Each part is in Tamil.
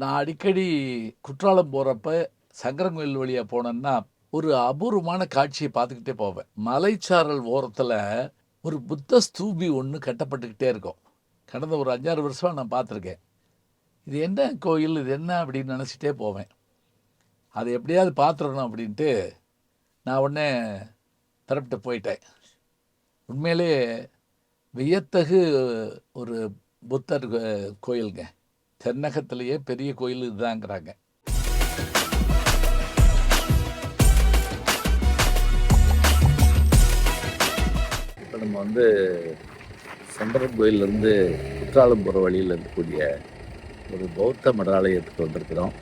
நான் அடிக்கடி குற்றாலம் போகிறப்ப சங்கரங்கோயில் வழியாக போனேன்னா ஒரு அபூர்வமான காட்சியை பார்த்துக்கிட்டே போவேன். மலைச்சாரல் ஓரத்தில் ஒரு புத்த ஸ்தூபி ஒன்று கட்டப்பட்டுக்கிட்டே இருக்கும். கடந்த ஒரு அஞ்சாறு வருஷமாக நான் பார்த்துருக்கேன். இது என்ன கோயில் இது என்ன அப்படின்னு நினச்சிட்டே போவேன். அதை எப்படியாவது பார்த்துடணும் அப்படின்ட்டு நான் உடனே புறப்பட்டு போயிட்டேன். உண்மையிலே வியத்தகு ஒரு புத்தர் கோயிலுங்க. தென்னகத்திலேயே பெரிய கோயில் இதுதாங்கிறாங்க. இப்போ நம்ம வந்து சங்கரன் கோயிலேருந்து குற்றாலம் போகிற வழியில் இருக்கக்கூடிய ஒரு பௌத்த மடாலயத்துக்கு வந்திருக்கிறோம்.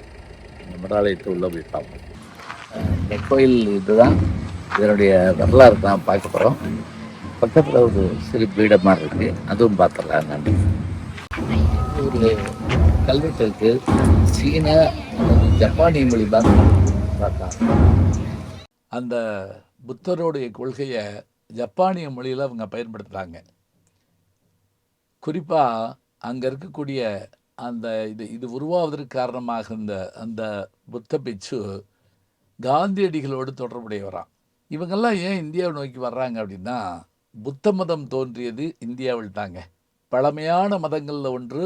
இந்த மடாலயத்தை உள்ளே போய் பார்ப்போம். இந்த கோயில் இதுதான். இதனுடைய வரலாறு தான் பார்க்க போகிறோம். பக்கத்தில் ஒரு சிறு பீடம் மாதிரி இருக்குது அதுவும் பார்த்துடலாம். நான் ஒரு கல்வெட்டுக்கு சீன ஜப்பானிய மொழி தான் அந்த புத்தருடைய கொள்கையை ஜப்பானிய மொழியில் அவங்க பயன்படுத்துகிறாங்க குறிப்பாக அங்கே இருக்கக்கூடிய அந்த இது இது உருவாவதற்கு காரணமாக இருந்த அந்த புத்த பிச்சு காந்தியடிகளோடு தொடர்புடையவராம். இவங்கெல்லாம் ஏன் இந்தியாவை நோக்கி வர்றாங்க அப்படின்னா புத்த மதம் தோன்றியது இந்தியாவில் தாங்க பழமையான மதங்களில் ஒன்று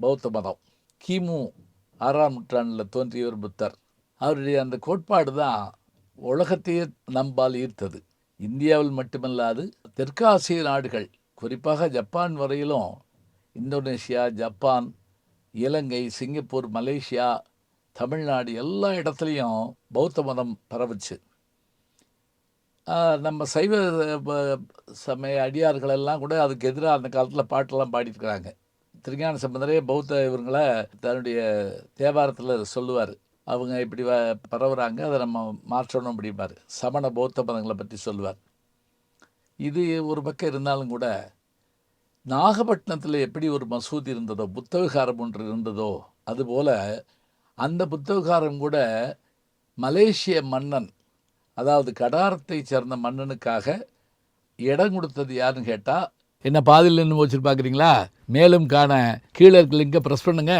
பௌத்த மதம். கிமு ஆறாம் நூற்றாண்டில் தோன்றியவர் புத்தர். அவருடைய அந்த கோட்பாடு தான் உலகத்தையே நம்பால் ஈர்த்தது. இந்தியாவில் மட்டுமல்லாது தெற்காசிய நாடுகள் குறிப்பாக ஜப்பான் வரையிலும் Indonesia Japan Ilangai Singapore Malaysia Tamil Nadu எல்லா இடத்துலையும் பௌத்த மதம் பரவுச்சு. நம்ம சைவ சமய அடியார்கள் எல்லாம் கூட அதுக்கு எதிராக அந்த காலத்தில் பாட்டெல்லாம் பாடிட்டுருக்குறாங்க திருஞான சம்பந்தரே பௌத்த இவங்களை தன்னுடைய தேவாரத்தில் சொல்லுவார். அவங்க இப்படி வ பரவுறாங்க அதை நம்ம மாற்றணும் அப்படிம்பார். சமண பௌத்த மதங்களை பற்றி சொல்லுவார். இது ஒரு பக்கம் இருந்தாலும் கூட நாகப்பட்டினத்தில் எப்படி ஒரு மசூதி இருந்ததோ புத்தவிகாரம் ஒன்று இருந்ததோ அதுபோல் அந்த புத்தவிகாரம் கூட மலேசிய மன்னன் அதாவது கடாரத்தை சேர்ந்த மன்னனுக்காக இடம் கொடுத்தது யாருன்னு கேட்டால் என்ன பாதியில் நின்று வச்சுட்டு பார்க்குறீங்களா? மேலும் காண கீழே இருக்க லிங்கை ப்ரெஸ் பண்ணுங்க.